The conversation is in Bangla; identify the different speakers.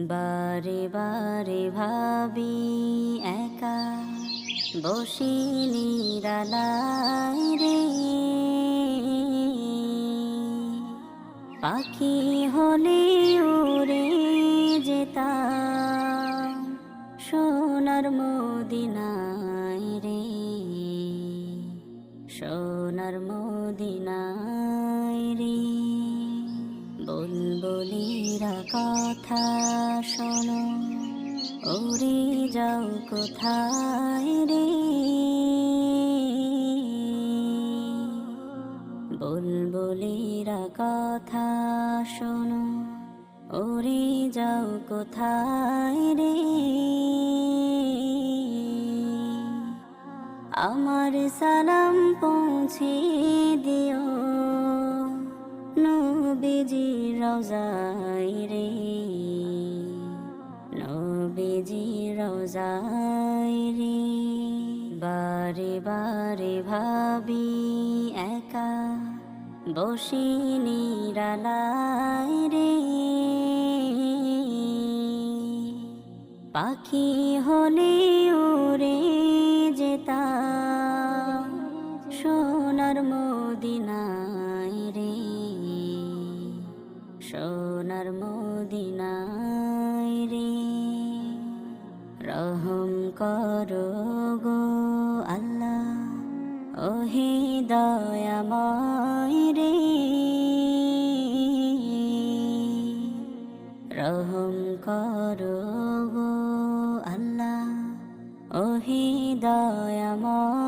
Speaker 1: বারে বারে ভাবি একা বসি নিরালায় রে। পাখি হলে উড়ে যেতাম, সোনার মদিনায় রে। সোনার মদিনায় রে। বুলবুলিরা কথা শোনো। উড়ে যাও কোথায় রে? বুলবুলিরা কথা শোনো। উড়ে যাও কোথায় রে? আমার সালাম পৌঁছে দিও। নবীজি রোজাই রে। নবীজি রোজাই রে। বারে বারে ভাবি একা বসি নিরালায় রে। পাখি হলে উড়ে যেতাম, সোনার মদিনায় রে। সোনার মদিনায় রে, রহম করো গো আল্লাহ, ওহে দয়াময় রে। রহম করো গো আল্লাহ, ওহে দয়াময়